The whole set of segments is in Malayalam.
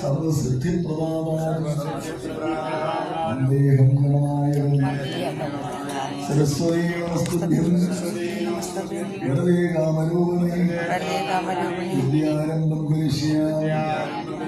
സർവസിദ്ധിപ്രദാതാഹം സരസ്വതീ നമസ്തുഭ്യം വരദേ കാമരൂപണേ വിദ്യാരംഭം കരിഷ്യാമി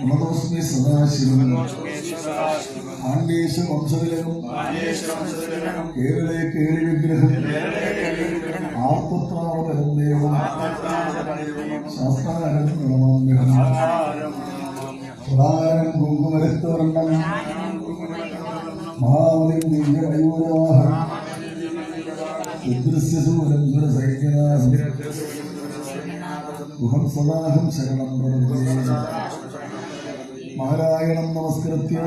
നമതോസ്മി സദാശിവം ആണ്ടേശ വംശതിലകം കേരളേ കേളി വിഗ്രഹം. ആർത്തത്രാവപരം ദേവം. ശാസ്ത്രാരം നമാമ്യഹം പ്രധാനം കുങ്കുമരക്തവർണം മഹാമതിം ദിവ്യമയൂരവാഹം രുദ്രസ്യസൂരം സുരസൈന്യനാഥം ഗുഹം സദാഹം ശരണം പ്രപദ്യേ നാരായണം നമസ്കൃത്യ.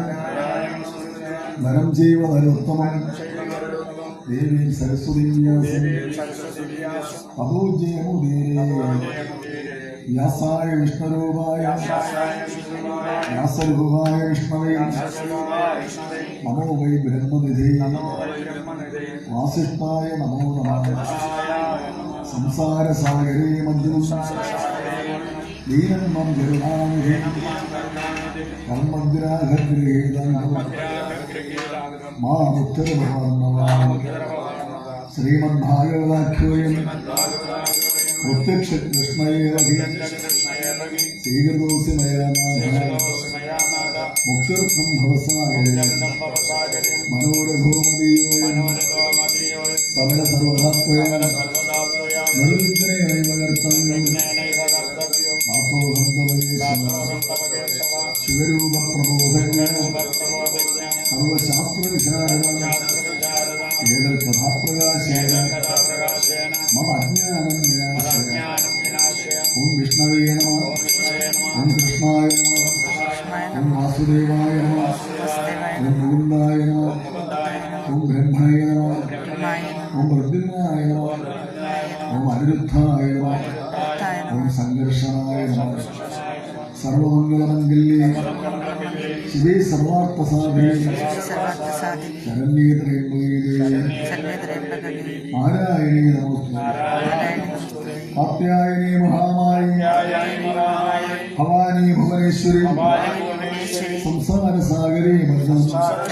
നരം ജീവ നരോത്തമം ദേവീ സരസ്വതി വ്യാസായ വിഷ്ണുരൂപായ. വ്യാസരൂപായ വിഷ്ണവേ. നമോ വൈ ബ്രഹ്മനിധേ. വാസിഷ്ഠായ നമോ നമ. സംസാരസാഗരേ കരുണാനിധി കർമ്മഗ്രാഹഗ്രഹീതം മാ ഉത്തരഭവന്നവാം ശ്രീമദ്ഭാഗവതാഖ്യോയം പ്രത്യക്ഷ കൃഷ്ണയേവഹി സ്വീകൃതോസി മയാനാഥ മുക്തിർത്ഥം ഭവസാഗരേ മനോരഥോമതീയോയം സമര സർവധാത്വയം നിർവിഘ്നേനൈവ കർത്തവ്യം ശിവരൂപ പ്രബോധന സർവശാസ്ത്രവിശാരദ ഏതൽ കഥാപ്രകാശേന മമ അജ്ഞാനം വിനാശയ ഓം വിഷ്ണവേ നമ. ഓം കൃഷ്ണായ നമ. ഓം വാസുദേവായ നമ. ഓം മുകുന്ദായ നമ. ഓം ബ്രഹ്മണേ നമ. ഓം പ്രദ്യുമ്നായ നമ. ഓം അനിരുദ്ധായ നമ. സർവമംഗളമംഗല്യേ ശിവേ സർവാർത്ഥസാധേ സർവാർത്ഥസാധി ശരണ്യേ ത്രയംബകേ സർവേത്രയംബകേ നാരായണീ നമസ്തേ കാത്യായനീ മഹാമായി ഭവാനി ഭുവനേശ്വരി സംസാരസാഗരേ മന്ദം